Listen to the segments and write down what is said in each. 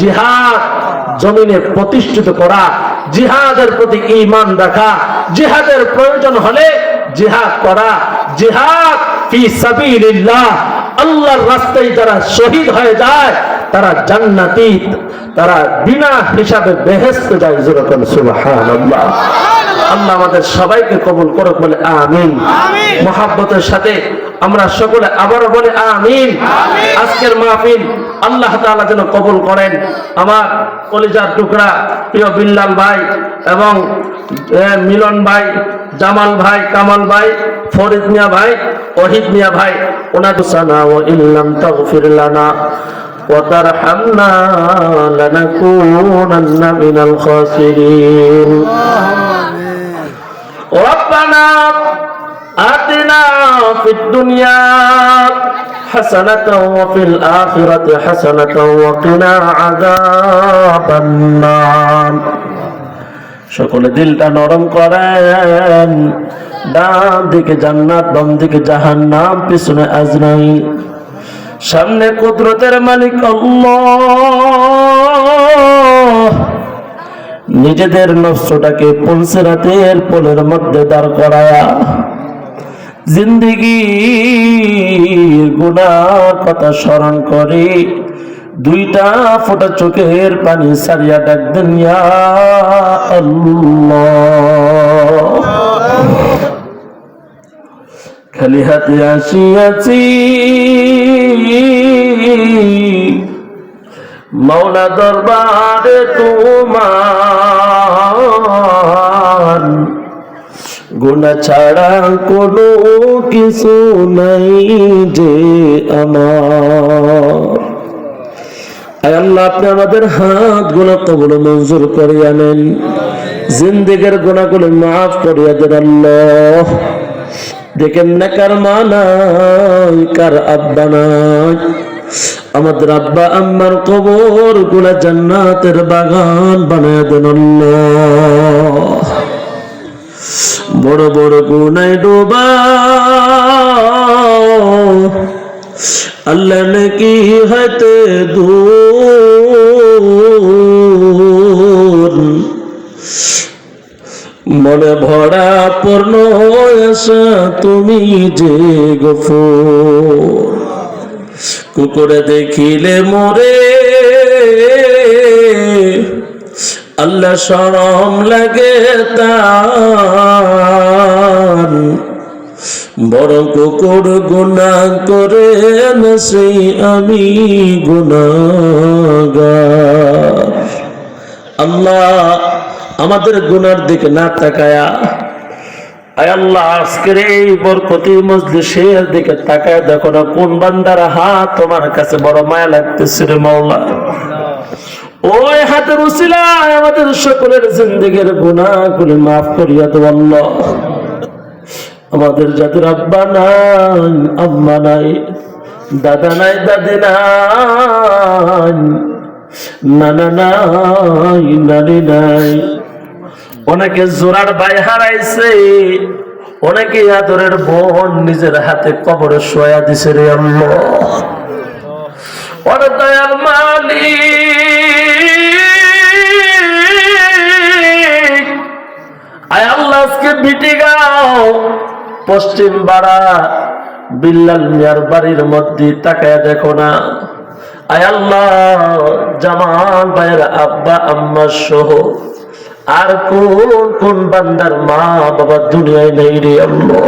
জিহাদ জমিনে প্রতিষ্ঠিত করা জিহাদের প্রতি ঈমান রাখা জিহাদের প্রয়োজন হলে জিহাদ করা জিহাদ ফি সাবিলিল্লাহ আল্লাহর রাস্তায় যারা শহীদ হয়ে যায় তারা জান্নাতি তারা বিনা হিসাবে বেহেস্তে যায় যেরকম সুবহানাল্লাহ। আল্লাহ আমাদের সবাইকে কবুল করুক বলে আমিন। মহাব্বতের সাথে আমরা সকলে আবারও বলে আমিন। আজকের মাহফিল আল্লাহ তাআলা যেন কবুল করেন আমার কলিজার টুকরা প্রিয় বিল্লাল ভাই এবং এ, মিলন ভাই জামাল ভাই কামাল ভাই ফরিদ মিয়া ভাই ওহিদ মিয়া ভাই ওনাদের সানা ও ইল্লাম তাগফির লানা وترحمنا لنكونن من الخاسرين ربنا آتنا في الدنيا حسنة وفي الآخرة حسنة وقنا عذاب النار সকলে দিলটা নরম করেন ডান দিকে জান্নাত বাম দিকে জাহান্নাম পিছনে আজরাইল সামনে কুদরতের মালিক আল্লাহ নিজেদের নষ্টটাকে পুলসেরাতের পোলের মধ্যে দাঁড় করায়া জিন্দিগি গুনার কথা স্মরণ করে, দুইটা ফোটা চোখের পানি সারিয়া ডাক দেন খালি হাতে আসিয়াছি। মৌলা দরবারে তোমার গুণা ছাড়া কোনো কিছু নাই যে আমার। আল্লাহ, আপনি আমাদের হাতগুলো কবল মঞ্জুর করিয়া নেন জিন্দিগের গুণাগুলো মাফ করিয়া দেন আল্লাহ। দেখেন না কার মা কার আব্বা নাই। আমাদের আব্বা, আম্মার কবরগুলা জান্নাতের বাগান বানায় দেন আল্লাহ। বড় বড় গুনায় ডোবা। আল্লাহ নাকি হাতে দূর। মনে ভরা পূর্ণ আশা, তুমি যে গফুর। কুকুরে দেখিলে মোরে আল্লাহ সরম লাগে তার। বড় কুকুর গুণা করে সেই আমি গুণাগার আল্লাহ আমাদের গুনার দিকে না তাকায়া, আয় আল্লাহ, আজকের এই বরকতি মজলিসের দিকে তাকায় দেখো না, কোন বান্দার হাত তোমার কাছে বড় মায়া লাগতেছে রে মাওলা ওই হাতের উসিলায় আমাদের সকলের জিন্দগির গুনাহগুলি মাফ করিয়া দেব আল্লাহ। আমাদের যাদের আব্বা নাই, আম্মা নাই, দাদা নাই, দাদি নাই, নানা নাই, নানি নাই। অনেকে জোরার ভাই হারাইছে, অনেকে আদরের বোন নিজের হাতে কবরে শোয়া দিছে রে আল্লাহ। আয় গাও। পশ্চিম বাড়া বিল্লাল মিয়ার বাড়ির মধ্যে তাকায় দেখো না। আয় আল্লাহ, জামাল ভাইয়ের আব্বা, আম্মা সহ আর কোন কোন বান্দার মা বাবা দুনিয়ায় নেই রে আল্লাহ।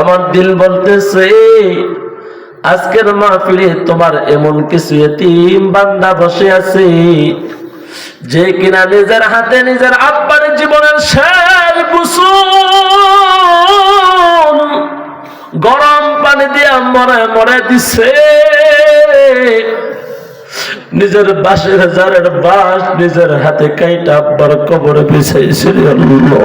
আমার দিল বলতেছে আজকের মাহফিলে তোমার এমন কিছু এতিম বান্দা বসে আছে, যে কিনা নিজের হাতে নিজের আব্বার জীবনের শেষ বুসুন গরম পানি দিয়া মরে মরে দিছে। নিজের বাসের জারের বাস নিজের হাতে কাইটা আব্বার কবরে বিছাইছে রে আল্লাহ।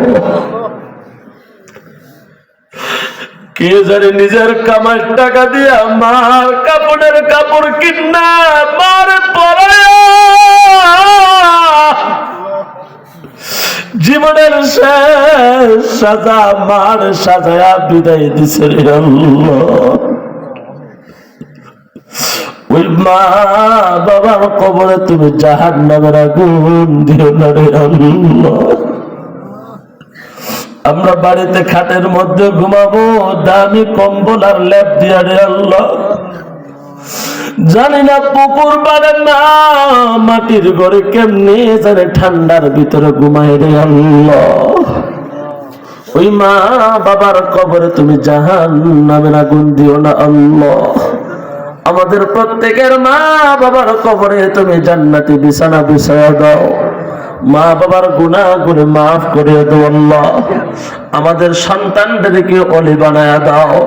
কে জানে নিজের কামার টাকা দিয়া মার কাপড়ের কাপড় কিনা মার জীবনের শেষ সাজা মার সাজায়া বিদায় দিছে ওই মা বাবার কবরে তুমি জাহান নামের আগুন দিও না রে আল্লাহ। আমরা বাড়িতে খাটের মধ্যে ঘুমাবো, দামি কম্বল আর ল্যাপ দিয়া রে আল্লাহ। জানি না পুকুর পারে না, মাটির ঘরে কেমনি জানে ঠান্ডার ভিতরে ঘুমাই রে আল্লাহ। ওই মা বাবার কবরে তুমি জাহান নামের আগুন দিও না আল্লাহ। আমাদের প্রত্যেকের মা বাবার কবরে তুমি জান্নাতি বিছানা বিছায়া দাও। মা বাবার গুণা গুণে মাফ করে দাও আল্লাহ। আমাদের সন্তানদেরকে অলি বানায় দাও।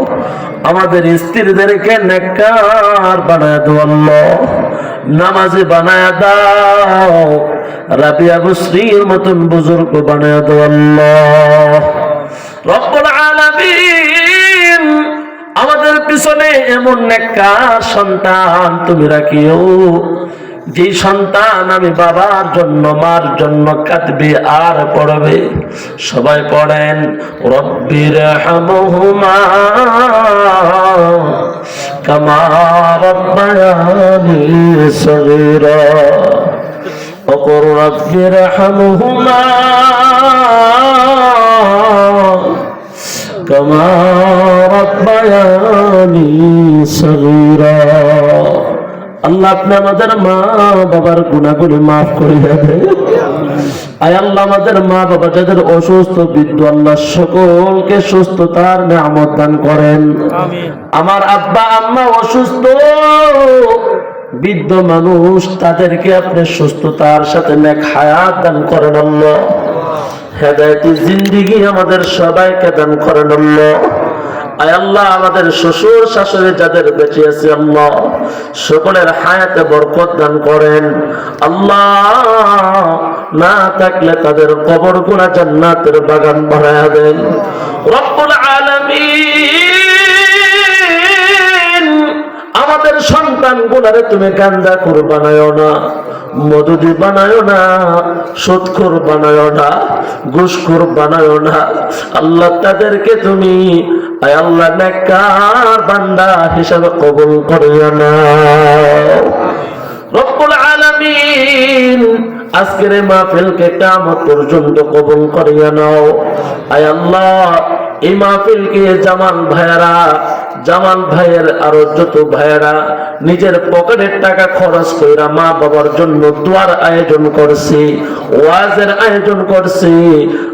আমাদের স্ত্রীদেরকে নেককার বানায় দাও আল্লাহ। নামাজে বানায়া দাও। রাবিয়া বুশ্রীর মতন বুজুর্গ বানায় দাও আল্লাহ। রব্বুল আলামিন, আমাদের পিছনে এমন নেককার সন্তান তুমি রাখিও। যে সন্তান আমি বাবার জন্য মার জন্য কাঁদবে আর পড়বে সবাই পড়েন রব্বির হামহুমা কামা রব্বায়ানি সগীরা وقل رب ارحمهما كما ربياني صغيرا আল্লাহ আপনি আমাদের মা বাবার গুণাগুলি মাফ করে দেবে। আয় আল্লাহ আমাদের মা বাবা যাদের অসুস্থ বৃদ্ধ আল্লাহ সকলকে সুস্থতার নিয়ামত দান করেন। আমার আব্বা আম্মা অসুস্থ বৃদ্ধ মানুষ তাদেরকে আপনি সুস্থতার সাথে নেক হায়াত দান করেন আল্লাহ। হেদায়তি জিন্দিগি আমাদের সবাইকে দান করেন আল্লাহ। আল্লাহ, আমাদের শ্বশুর শাশুড়ি যাদের বেঁচে আছে, আল্লাহ, সকলের হায়াতে বরকত দান করেন। আল্লাহ, না থাকলে তাদের কবরগুলা জান্নাতের বাগান বানায় দেন। রব্বুল আলামিন আমাদের সন্তান গুলারে তুমি গান্দা করে বানায় না মধুদি বানায় না সুৎখোর বানায় না, ঘুষখোর বানায় না। আল্লাহ তাদেরকে তুমি আল্লাহ নেককার বান্দা হিসাবে কবুল করিয়া না। রব্বুল আলামিন আজকের মাহফিলকে কিয়ামত পর্যন্ত কবুল করিয়া নাও আয় আল্লাহ, এই মাহফিলকে জামান ভাইয়েরা জামাল ভাইয়ের আরও যত ভাইয়েরা নিজের পকেটের টাকা খরচ কইরা মা বাবার জন্য দোয়ার আয়োজন করছি, ওয়াজের আয়োজন করছি,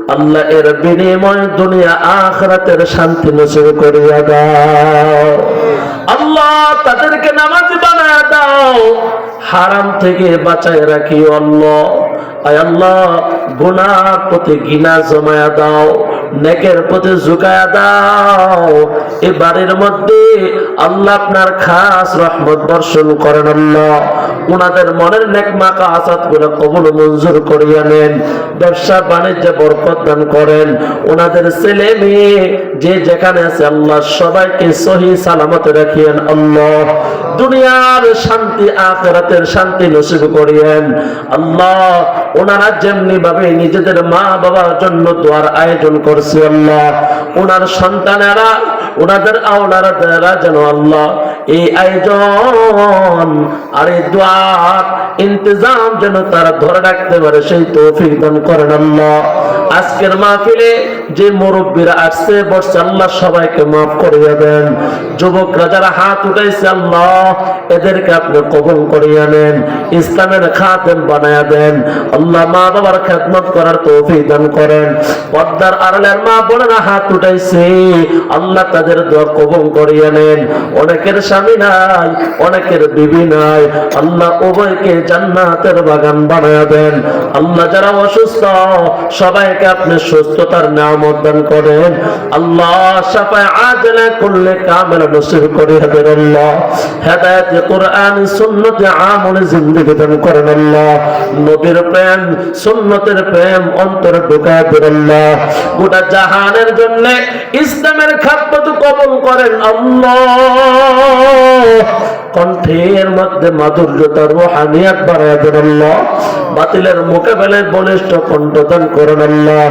আল্লাহ এর বিনিময় দুনিয়া আখরাতের শান্তি নসিব করিয়া দাও। আল্লাহ তাদেরকে নামাজ বানায় দাও। হারাম থেকে বাঁচায় রাখি আল্লাহ। আয় আল্লাহ, গুনার প্রতি ঘৃণা জমায়া দাও। নেকের প্রতি ঝুঁকায়া দাও। এ বাড়ির মধ্যে আল্লাহ আপনার খাস রহমত বর্ষণ করেন আল্লাহ। ওনাদের মনের নেক মাকা আসাদ করে কবুল মঞ্জুর করিয়া নেন। ব্যবসা বাণিজ্যে বরকত দান করেন। ওনাদের ছেলে মেয়ে যে যেখানে আছে আল্লাহ সবাইকে সহি সালামত রাখিয়েন আল্লাহ। দুনিয়ার শান্তি, আখেরাতের শান্তি নসিব করিয়েন। আল্লাহ ওনারা যেমনি ভাবে নিজেদের মা বাবার জন্য দোয়ার আয়োজন করছে আল্লাহ ওনার সন্তানেরা ওনাদের আওলারা যেন আল্লাহ এই আয়োজন আর এই দোয়ার ইন্তজাম যেন তারা ধরে রাখতে পারে, সেই তো দান করেন আল্লাহ। আজকের মাহফিলে যে মুরব্বীরা আসছে বসছে আল্লাহ সবাইকে মাফ করিয়া দেন। যুবকরা যারা হাত উঠাইছে, আল্লাহ এদেরকে আপনি কবল করিয়া নেন, ইসলামের খাতেম বানায়া দেন। আল্লাহ মা বাবার খেদমত করার তৌফিক দান করেন। পদ্মার আড়ালের মা বোনেরা হাত উঠাইছে, আল্লাহ তাদের দোয়া কবল করিয়া নেন। অনেকের স্বামী নাই, অনেকের বিবি নাই। আল্লাহ উভয়কে জান্নাতের বাগান বানায়া দেন। আল্লাহ যারা অসুস্থ সবাইকে আপনি সুস্থতার নামত দান করেন। আল্লাহ সাফায় আজলে করলে কামেল নসিব করিয়া দেন আল্লাহ। হেদায়ত কোরআন, সুন্নতে আমলে জিন্দগি দান করেন আল্লাহ। নবীর প্রেম, সুন্নতের প্রেম অন্তরে ঢুকায় দেন আল্লাহ। গোটা জাহানের জন্য ইসলামের খাদ্য কবল করেন আল্লাহ। কণ্ঠের মধ্যে মাধুর্যতার রোহানিয়াত বাড়ায় দেন আল্লাহ। বাতিলের মোকাবেলায় বলিষ্ঠ কণ্ঠদান করেন আল্লাহ।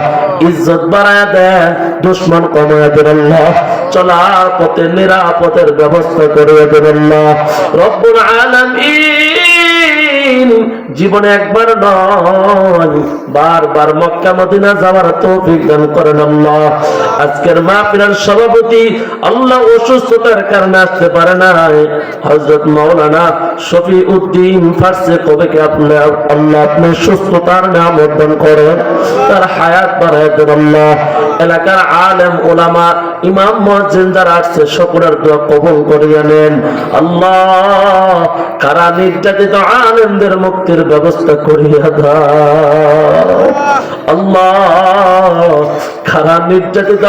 ইজ্জত বাড়ায় দেন দুশ্মন কমায় দেন আল্লাহ। চলার পথে নিরাপদের ব্যবস্থা করে দেন আল্লাহ। রব্বুল আলামিন জীবনে একবার নয়। বারবার মক্কা, মদিনা যাওয়ার তৌফিক দান করেন আল্লাহ। আজকের মাহফিলের সভাপতি আল্লাহ অসুস্থতার কারণে আসতে পারে নাই। হযরত মাওলানা শফি উদ্দিন ফার্সে কবেকে আপনি আল্লাহ আপনি সুস্থতার নাম অর্জন করেন। তার হায়াত বাড়ায় দেন আল্লাহ। এলাকার আলেম ওলামা ইমাম, মুয়াজ্জিন যারা আসছে, সকলের দোয়া কবল করিয়া নেন। আল্লাহ, কারা নির্যাতিত আলেমদের মুক্তির ব্যবস্থা করিয়া দাও। আল্লাহ খারা নির্যাতিত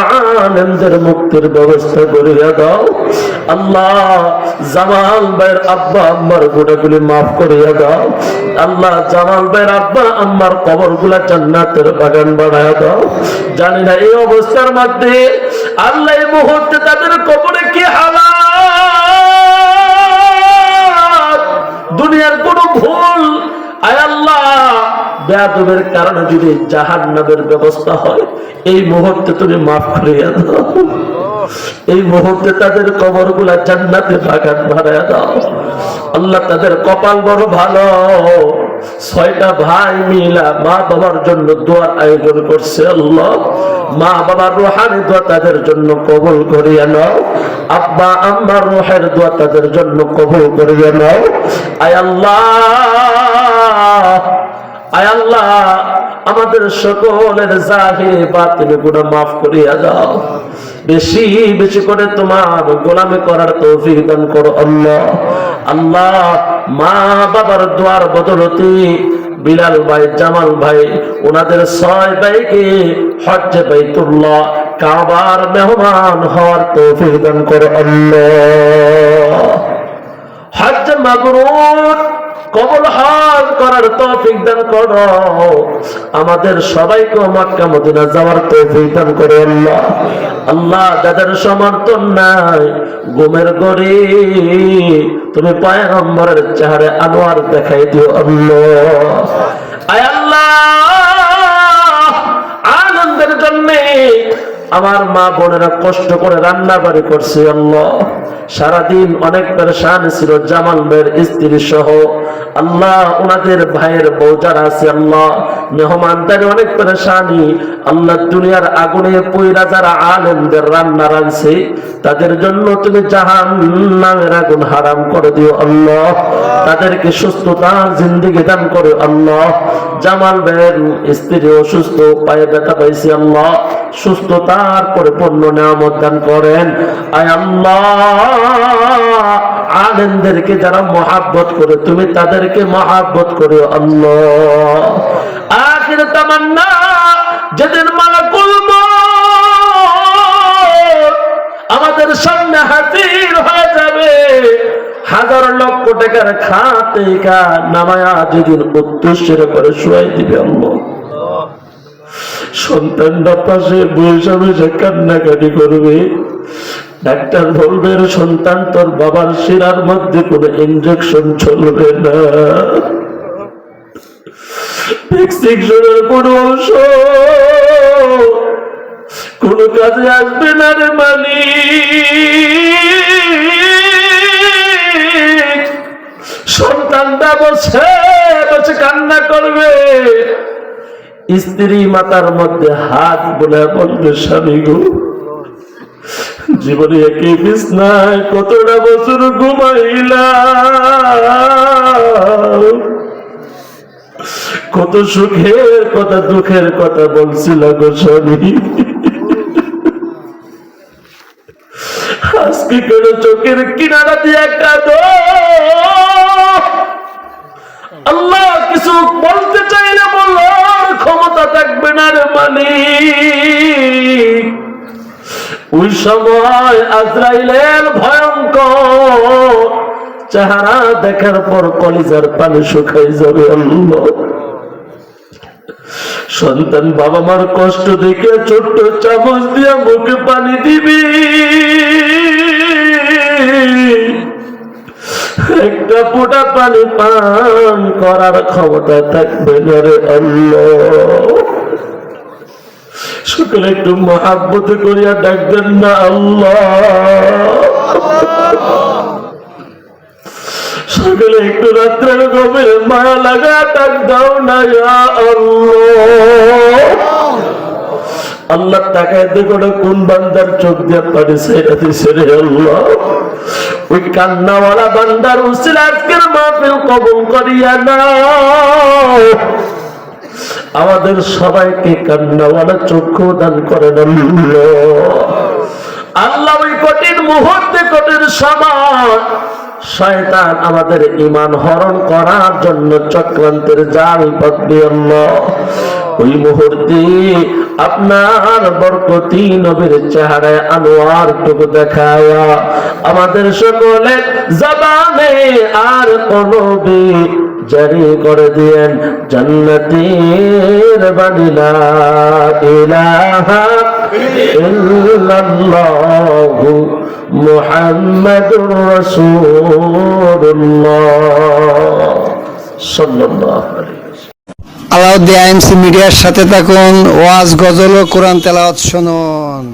আলেমদের মুক্তির ব্যবস্থা করিয়া দাও। আল্লাহ জামাল ভাইয়ের আব্বা আম্মার মাফ করিয়া দাও। আল্লাহ জামাল ভাইয়ের আব্বা আম্মার কবরগুলা বাগান দাও। জানি না এই অবস্থার মধ্যে আল্লাহ এই মুহূর্তে তাদের কবরে কি হালাত? দুনিয়ার কোন ভুল বেয়াদবের কারণে যদি জাহান্নামের ব্যবস্থা হয়, এই মুহূর্তে তুমি মাফ করিয়া দাও। এই মুহূর্তে তাদের কবরগুলা জান্নাতে বাগান ভাড়ায় দাও। আল্লাহ তাদের কপাল বড় ভালো। ছয়টা ভাই মিলা মা বাবার জন্য দোয়ার আয়োজন করছে আল্লাহ। মা বাবার রোহানি দোয়া তাদের জন্য কবল করিয়া নাও। আব্বা আম্মার রোহের দোয়া তাদের জন্য কবল করিয়া নাও। আয় আল্লাহ! আয় আল্লাহ, আমাদের সকলের জাহির বাতিল গুণা মাফ করিয়া দাও। বেশি বেশি করে তোমার গোলামি করার তৌফিক দান করো আল্লাহ। আল্লাহ, মা বাবার দোয়ার বদলতে বিলাল ভাই, জামাল ভাই, ওনাদের ছয় ভাইকে হজ্জে বাইতুল্লাহ কাবার মেহমান হওয়ার তৌফিক দান করো আল্লাহ। হজ্জ মাবরুর কবল হজ করার তৌফিক দান করো। আমাদের সবাইকে মক্কা মদিনা যাওয়ার তৌফিক দান করো আল্লাহ। আল্লাহ, যাদের সমর্থন নাই গুমের গড়ি তুমি পায়গম্বরের চেহারে আনোয়ার দেখাই দিও আল্লাহ। আয় আমার মা বোনেরা কষ্ট করে রান্না বাড়ি করছে, আল্লাহ। সারাদিন অনেক পেরেশান ছিল, জামাল ভাইয়ের স্ত্রী সহ। আল্লাহ, ওনাদের ভাইয়ের বউ যারা আছে, আল্লাহ। মেহমানদারি অনেক পেরেশানি। আল্লাহ দুনিয়ার আগুনে পইরা যারা আলেমদের রান্না রাঁধছে, তাদের জন্য তুমি জাহান নামের আগুন হারাম করে দিও, আল্লাহ। তাদেরকে সুস্থতা, জিন্দিগি দান করো, আল্লাহ। জামাল ভাইয়ের স্ত্রী অসুস্থ পায়ে ব্যথা পাইছে, আল্লাহ। সুস্থতার নিয়ামত দান করেন। আয় আল্লাহ যারা মহাব্বত করে, তুমি তাদেরকে মহাব্বত করো আল্লাহ। আখির তামান্না, যেদিন আমাদের সামনে হাজির হয়ে যাবে। হাজার লক্ষ টাকার খাতে নামায়া যেদিন উদ্দেশ্যের করে শুয়াই দিবে আল্লাহ। সন্তানটা পাশে বসে বসে কান্নাকাটি করবে, ডাক্তার বলবে "রে সন্তান তোর বাবার শিরার মধ্যে কোনো ইঞ্জেকশন চলবে না। কোনো কোন কাজে আসবে না রে মালিক। সন্তানটা বসে বসে কান্না করবে। স্ত্রী মাতার মধ্যে হাত বলে বলবে, স্বামী গো, জীবনে একই বিছনায় কতটা বছর ঘুমাইলা কত সুখের কথা, দুঃখের কথা বলছিল গো স্বামী। আজকে কেন চোখের কিনারা দিয়ে কাঁদো? আল্লাহ কিছু বলতে থাকবে না রে মালিক। ওই সময় আজরাইলের ভয়ঙ্কর চেহারা দেখার পর কলিজার পানি শুকাই যাবে সন্তান বাবা মার কষ্ট দেখে ছোট্ট চামচ দিয়ে মুখে পানি ফোঁটা পানি পান করার ক্ষমতা থাকবে না আল্লাহ। সকলে একটু মহাব্বত করিয়া ডাকবেন না আল্লাহ। সকলে একটু রাত্রের গভীরে মায়া লাগা ডাক দাও না আল্লাহ। তাকায় দেখো কোন বান্দার চোখ দিয়ে পানি সাইডা দিছে রে আল্লাহ। ওই কান্নাওয়ালা বান্দার উসিল আজকের মাহফিল কবুল করিয়া নাও। আমাদের সবাইকে কান্নাওয়ালা চক্ষু দান আল্লাহ আল্লাহ ওই কঠিন মুহূর্তে কঠিন সময় শয়তান আমাদের ইমান হরণ করার জন্য চক্রান্তের জাল পাতবে আল্লাহ। ওই মুহূর্তে আপনার বরকতি নবীর চেহারায় আনোয়ার টুকু দেখায়া আমাদের সকলে জবানে আর কলবে জারি করে দিয়েন, জান্নাতের বানিলা ইলাহা ইল্লাল্লাহু মুহাম্মাদুর রাসূলুল্লাহ সাল্লাল্লাহু আলাইহি আলাউদ্দিন আইএমসি মিডিয়ার সাথে থাকুন, ওয়াজ, গজল ও কোরআন তেলাওয়াত শুনুন।